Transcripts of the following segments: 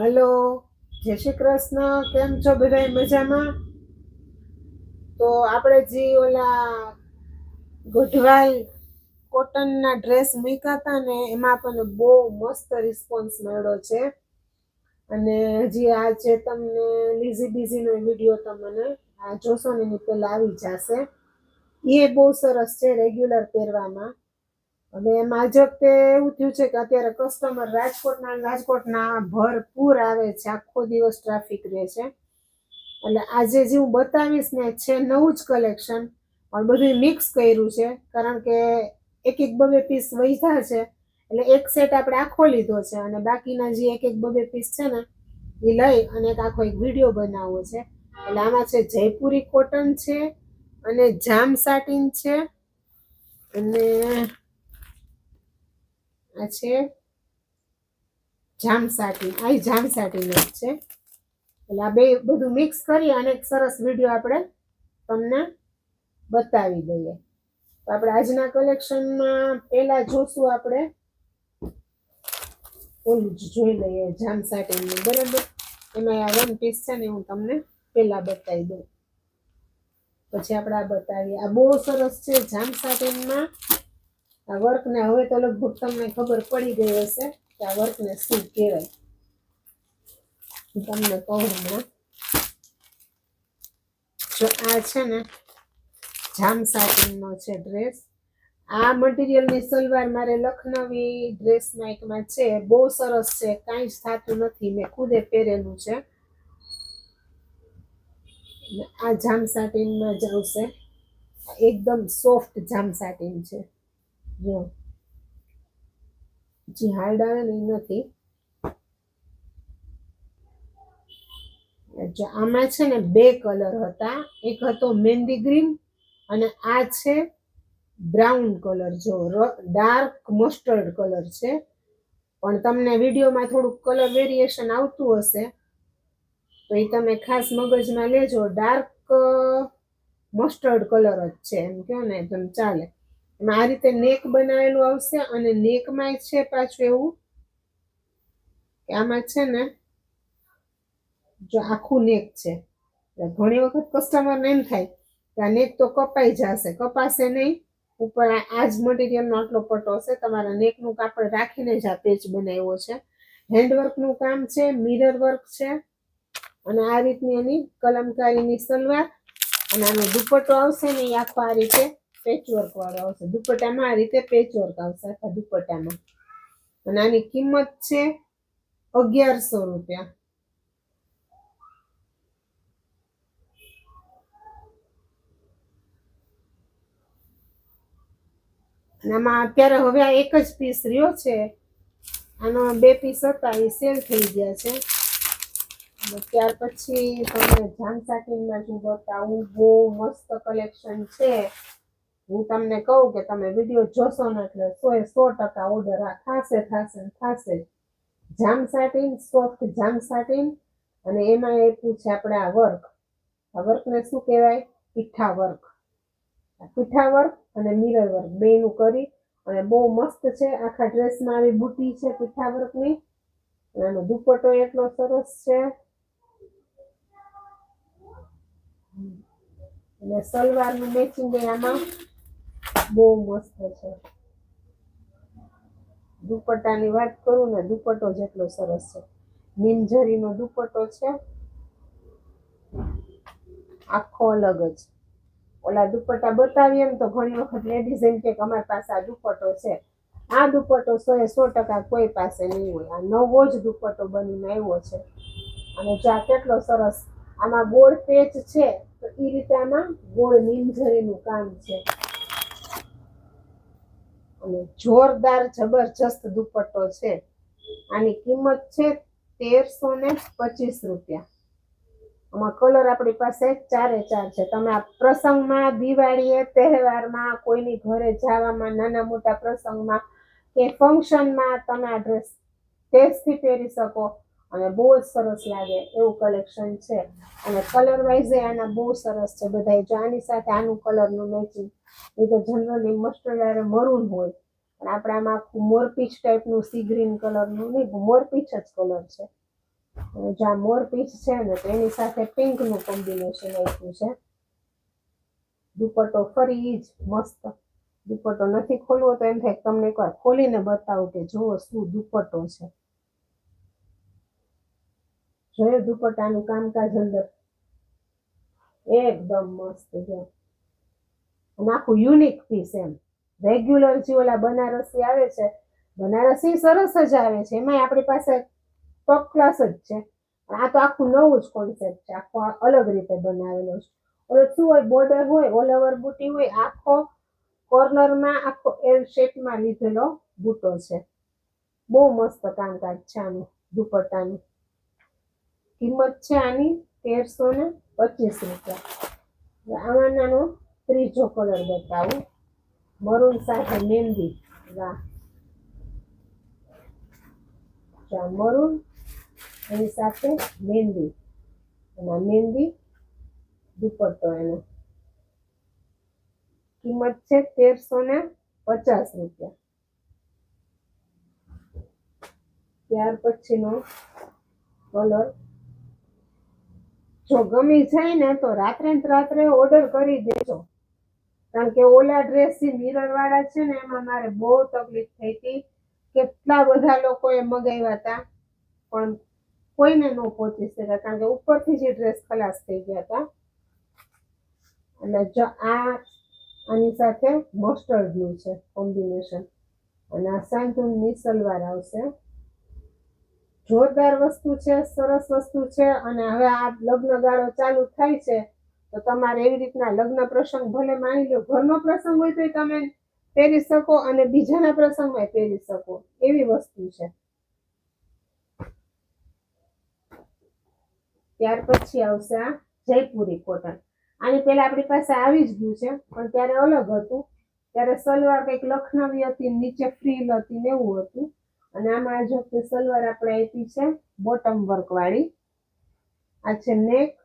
Hello, જય શ્રી કૃષ્ણ. કેમ છો બધા મજામાં? તો આપણે જે ઓલા ગોઢવાલ કોટનના ડ્રેસ મૂક્યા હતા ને, એમાં આપણને બહુ મસ્ત રિસ્પોન્સ મળ્યો છે. અને હજી આ જે તમને લીઝી બીઝીનો વીડિયો તમને આ જોશો ને પહેલાં આવી જશે. એ બહુ સરસ છે રેગ્યુલર પહેરવામાં. હવે એમાં જ વખતે એવું થયું છે કે અત્યારે કસ્ટમર રાજકોટના રાજકોટના ભરપૂર આવે છે, આખો દિવસ ટ્રાફિક રહે છે. એટલે આજે જે હું બતાવીશ ને છે નવું જ કલેક્શન પણ બધું મિક્સ કર્યું છે, કારણ કે એક એક બબે પીસ વૈધા છે, એટલે એક સેટ આપણે આખો લીધો છે અને બાકીના જે એક એક બબે પીસ છે ને, એ લઈ અને એક આખો એક વીડિયો બનાવવો છે. એટલે આમાં છે જયપુરી કોટન છે અને જામ સાટીન છે અને આ છે જામસાટી. આ જામ સાટીન છે. એટલે આ બે બધું મિક્સ કરી અને એક સરસ વીડિયો આપણે તમને બતાવી દઈએ. તો આપણે આજના કલેક્શનમાં પહેલા જોશું આપણે. ઓલું જોઈ લઈએ જામસાટીનું. બરાબર? એમાં આ વન પીસ છે ને હું તમને પહેલાં બતાવી દઉં. પછી આપણે આ બતાવીએ. આ બહુ સરસ છે જામ સાટીનમાં આ વર્કને હવે તો લગભગ તમને ખબર પડી ગઈ હશે કે આ વર્કને શું કહેવાય. હું તમને કહું હમણાં. જો આ છે ને જામ સાટિંગનો છે ડ્રેસ. આ મટીરિયલની સલવાર મારે લખનવી ડ્રેસ નાઇકમાં છે. બહુ સરસ છે, કાંઈ જ થતું નથી. મેં ખુદે પહેરેલું છે. આ જામ સાટીનમાં જ આવશે. એકદમ સોફ્ટ જામ સાટીન છે. જો. જે હાર્ડ આવે નથી. આમાં છે ને બે કલર હતા. એક હતો મહેંદી ગ્રીન અને આ છે બ્રાઉન કલર. જો ડાર્ક મસ્ટર્ડ કલર છે. પણ તમને વિડીયોમાં થોડુંક કલર વેરિએશન આવતું હશે, તો એ તમે ખાસ મગજમાં લેજો. ડાર્ક મસ્ટર્ડ કલર જ છે. એમ કહો ને તમે ચાલે. આ રીતે નેક બનાવેલું આવશે અને નેકમાં છે પાછું એવું કે આમાં છે ને જો આખું નેક છે. ઘણી વખત કસ્ટમરને એમ થાય કે આ નેક તો કપાઈ જશે. કપાશે નહીં. ઉપર આ જ મટીરિયલનો આટલો પટ્ટો હશે. તમારા નેકનું કાપડ રાખીને જ આ પેચ બનાવ્યો છે. હેન્ડવર્કનું કામ છે મિરર વર્ક છે. અને આ રીતની એની કલમકારીની સલવાર અને આનો દુપટ્ટો આવશે ને એ આખો આ રીતે પેચવર્ક વાળો આવશે. દુપટ્ટામાં આ રીતે પેચવર્ક આવશે આખા દુપટ્ટામાં. અને આની કિંમત છે અગિયારસો રૂપિયા. આમાં અત્યારે હવે આ એક જ પીસ રહ્યો છે. આનો બે પીસ હતા, એ સેલ થઈ ગયા છે. ત્યાર પછી તમને જામ સાટીનમાં જો બતાવું, બહુ મસ્ત કલેક્શન છે. હું તમને કહું કે તમે વીડિયો જોશો ને એટલે સો એ સો ટકા ઓર્ડર આ થશે થશે થશે. Jam satin soft jam satin અને એમાં એ છે આપણે આ વર્ક આ વર્કને શું કહેવાય? પીઠા વર્ક પીઠા વર્ક અને મિરર વર્ક બેનું કરી અને બહુ મસ્ત છે. આખા ડ્રેસમાં આવી બુટી છે પીઠા વર્કની અને આનો દુપટ્ટો એટલો સરસ છે. અને સલવારનું મેચિંગ આમાં. બહુ મસ્ત છે. દુપટ્ટાની વાત કરું ને, દુપટ્ટો જેટલો સરસ છે. નીમઝરીનો દુપટ્ટો છે. આખો અલગ જ. ઓલા દુપટ્ટા બતાવીએ ને તો ઘણી વખત લેડીઝ એમ કે અમારી પાસે આ દુપટ્ટો છે. આ દુપટ્ટો સો એ સો ટકા કોઈ પાસે નહીં હોય. આ નવો જ દુપટ્ટો બનીને આવ્યો છે. અને જો આ કેટલો સરસ. આમાં ગોળ પેચ છે, તો એ રીતે આમાં ગોળ નીમઝરીનું કામ છે. અને જોરદાર જબરજસ્ત દુપટ્ટો છે. આની કિંમત છે તેરસો ને પચીસ રૂપિયા. આમાં કલર આપણી પાસે ચારે ચાર છે. તમે આ પ્રસંગમાં, દિવાળીએ, તહેવારમાં, કોઈની ઘરે જવામાં, નાના મોટા પ્રસંગમાં કે ફંક્શનમાં તમે આ ડ્રેસ ટેસ્ટથી પહેરી શકો. અને બહુ જ સરસ લાગે એવું કલેક્શન છે. અને કલર વાઇઝે આના બહુ સરસ છે બધા જો આની સાથે આનું કલરનું મેચિંગ એ તો જનરલી મસ્ટર્ડ મરૂન હોય. પણ આપણે આમાં આખું મોરપીચ ટાઈપનું સી ગ્રીન કલરનું નહીં મોરપીચ જ કલર છે. જ્યાં મોરપીચ છે ને, તો એની સાથે પિંકનું કોમ્બિનેશન આપ્યું છે. દુપટ્ટો ફરી જ મસ્ત. દુપટ્ટો નથી ખોલવો તો એમ થાય તમને એકવાર ખોલીને બતાવું કે જુઓ શું દુપટ્ટો છે. જોયું દુપટ્ટાનું કામકાજ અંદર. એકદમ મસ્ત છે. અને આખું યુનિક પીસ એમ. રેગ્યુલર જે ઓલા બનારસી આવે છે, બનારસી સરસ જ આવે છે. એમાંય આપણી પાસે ટોપ ક્લાસ જ છે. આ તો આખું નવું જ કોન્સેપ્ટ છે. આખો અલગ રીતે બનાવેલો છે. ઓલો શું હોય બોર્ડર હોય ઓલ ઓવર બુટી હોય, આખો કોર્નરમાં આખો એલ શેપમાં લીધેલો બુટો છે. બહુ મસ્ત કામકાજ છે આનું, દુપટ્ટાનું. કિંમત છે આની તેરસો ને પચીસ રૂપિયા. આવાનાનો ત્રીજો કલર બતાવું. મરૂન સાથે મહેંદી વાહ. મરૂન એની સાથે મહેંદી અને મહેંદી દુપટ્ટો એનો. કિંમત છે તેરસો ને પચાસ રૂપિયા. ત્યાર પછીનો કલર જો ગમી જાય ને તો રાત્રે ને રાત્રે ઓર્ડર કરી દેજો. કારણ કે ઓલા ડ્રેસ જે મિરર વાળા છે ને, એમાં મારે બહુ તકલીફ થઈ હતી. કેટલા બધા લોકોએ મગાવ્યા હતા પણ કોઈને ન પહોંચી શક્યા. કારણ કે ઉપરથી જે ડ્રેસ ખલાસ થઈ ગયા હતા અને જો આ, આની સાથે મસ્ટર્ડ બ્લુ છે કોમ્બિનેશન અને આ સાંતુનની સલવાર આવશે. જોરદાર વસ્તુ છે, સરસ વસ્તુ છે અને હવે આ લગ્ન ગાળો ચાલુ થાય છે, તો તમારે એવી રીતના લગ્ન પ્રસંગ ભલે માની લો, ઘરનો પ્રસંગ હોય તો તમે પહેરી શકો અને બીજાના પ્રસંગમાં પહેરી શકો. એવી વસ્તુ છે. ત્યાર પછી આવશે આ જયપુરી કોટન. આની પહેલા આપણી પાસે આવી જ ગયું છે, પણ ત્યારે અલગ હતું. ત્યારે સલવાર કંઈક લખનવી હતી, નીચે ફ્રીલ હતી ને એવું હતું. અને આમાં જો કે સલવાર આપણે આપી છે બોટમ વર્ક વાળી. આ છે નેક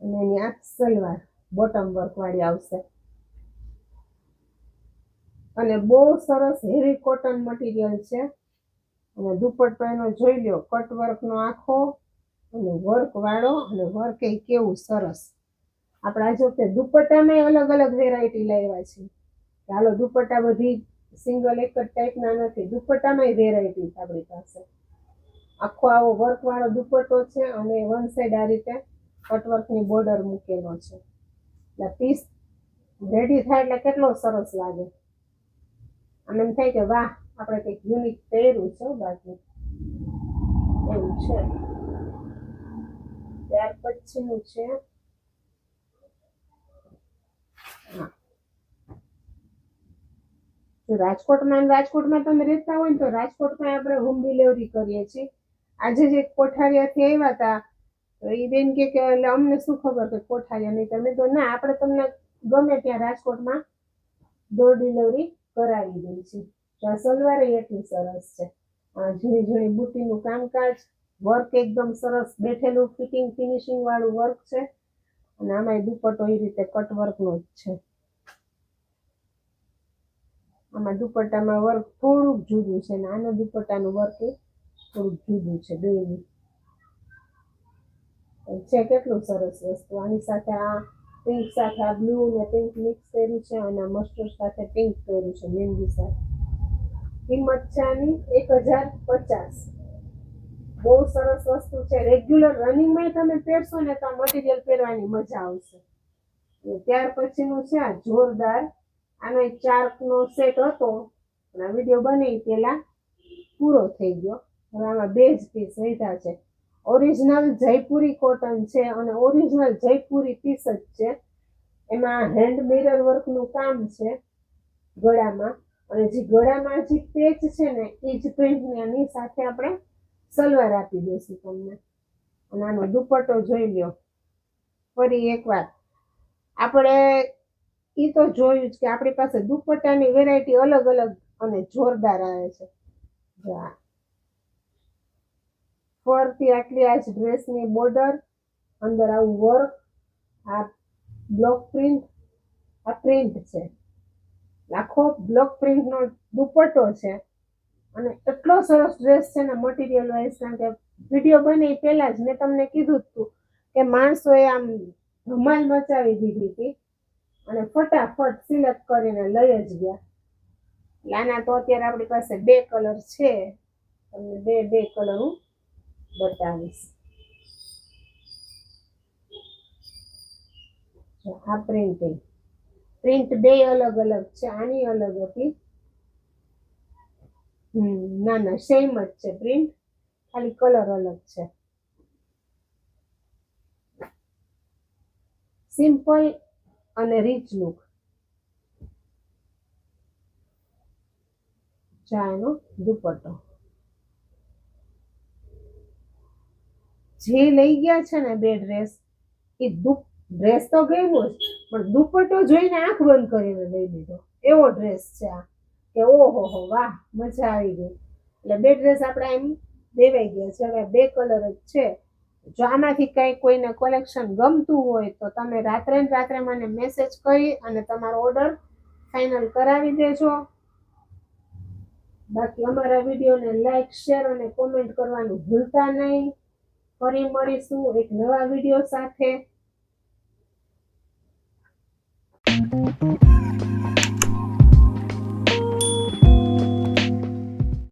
અને એની આ સલવાર બોટમ વર્ક વાળી આવશે. અને બહુ સરસ હેવી કોટન મટીરિયલ છે. અને દુપટ્ટો એનો જોઈ લ્યો કટ વર્કનો આખો અને વર્ક વાળો અને વર્ક એ કેવું સરસ. આપણે જો કે દુપટ્ટામાં અલગ અલગ વેરાયટી લાવ્યા છે. ચાલો દુપટ્ટા બધી સિંગલ એક જ ટાઈપના નથી. દુપટ્ટામાં વેરાયટી આપણી પાસે. આખો આવો વર્કવાળો દુપટ્ટો છે અને વન સાઈડ આ રીતે કટવર્કની બોર્ડર મૂકેલો છે. એટલે પીસ રેડી થાય એટલે કેટલો સરસ લાગે. આમ એમ થાય કે વાહ, આપણે કંઈક યુનિક પહેર્યું છે બાકી. એવું છે. ત્યાર પછીનું છે હા. જો રાજકોટમાં રાજકોટમાં તમે રહેતા હોય ને તો રાજકોટમાં આપણે હોમ ડિલિવરી કરીએ છીએ. આજે જે કોઠારિયાથી આવ્યા હતા એ બેન કે એટલે અમને શું ખબર કે કોઠારિયા નહીં? તમે તો ના, આપણે તમને ગમે ત્યાં રાજકોટમાં ડોર ડિલિવરી કરાવી દઈએ છીએ. તો આ સલવારે એટલી સરસ છે. ઝીણી ઝીણી બુટીનું કામકાજ વર્ક એકદમ સરસ બેઠેલું ફિટિંગ ફિનિશિંગ વાળું વર્ક છે. અને આમાંય દુપટ્ટો એ રીતે કટ વર્કનો જ છે. આમાં દુપટ્ટામાં વર્ક થોડુંક જુદું છે અને આના દુપટ્ટાનું વર્ક થોડુંક જુદું છે બેયનું છે કેટલું સરસ વસ્તુ. આની સાથે આ પિંક સાથે આ બ્લુ ને પિંક મિક્સ કર્યું છે અને મસ્ટર્ડ સાથે પિંક કર્યું છે મહેંદી સાથે. કિંમત છે આની એક હજાર પચાસ. બહુ સરસ વસ્તુ છે. રેગ્યુલર રનિંગમાં તમે પહેરશો ને તો મટીરિયલ પહેરવાની મજા આવશે. ત્યાર પછીનું છે આ જોરદાર આનો એક ચારનો સેટ હતો, પણ આ વીડિયો બને પહેલાં પૂરો થઈ ગયો. હવે આમાં બે જ પીસ લીધા છે. ઓરિજિનલ જયપુરી કોટન છે અને ઓરિજિનલ જયપુરી પીસ જ છે. એમાં હેન્ડ મિરર વર્કનું કામ છે ગળામાં. અને જે ગળામાં જે પેચ છે ને, એ જ પ્રિન્ટની એની સાથે આપણે સલવાર આપી દઈશું તમને. અને આનો દુપટ્ટો જોઈ લ્યો. ફરી એકવાર. આપણે એ તો જોયું જ કે આપણી પાસે દુપટ્ટાની વેરાયટી અલગ અલગ અને જોરદાર આવે છે. ફરતી આટલી આ જ ડ્રેસની બોર્ડર અંદર આવું વર્ક આ બ્લોક પ્રિન્ટ આ પ્રિન્ટ છે. આખો બ્લોક પ્રિન્ટનો દુપટ્ટો છે. અને એટલો સરસ ડ્રેસ છે ને મટીરિયલ વાઇઝ કારણ કે વીડિયો બને એ પહેલા જ મેં તમને કીધું હતું કે માણસોએ આમ ધમાલ મચાવી દીધી હતી. અને ફટાફટ સિલેક્ટ કરીને લઈ જ ગયા. આના તો અત્યારે આપણી પાસે બે કલર છે. તમને બે બે કલર હું બતાવીશ. આ પ્રિન્ટિંગ પ્રિન્ટ બે અલગ અલગ છે, આની અલગ હતી. ના ના સેમ જ છે પ્રિન્ટ ખાલી કલર અલગ છે. સિમ્પલ અને રીચ લુક ચાયનો દુપટ્ટો. જે લઈ ગયા છે ને બે ડ્રેસ એ દુપ ડ્રેસ તો ગમ્યો જ, પણ દુપટ્ટો જોઈને આંખ બંધ કરીને લઈ લીધો. એવો ડ્રેસ છે આ. કે ઓહો હો, વાહ, મજા આવી ગઈ. એટલે બે ડ્રેસ આપણા એમ દેવાઈ ગયા છે. હવે બે કલર જ છે. જો આમાંથી કંઈ કોઈને કલેક્શન ગમતું હોય તો તમે રાત્રે ને રાત્રે મને મેસેજ કરી અને તમારો ઓર્ડર ફાઇનલ કરાવી દેજો. બાકી અમારા વિડીયોને લાઈક શેર અને કોમેન્ટ કરવાનું ભૂલતા નહીં. ફરી મળીશું એક નવા વીડિયો સાથે.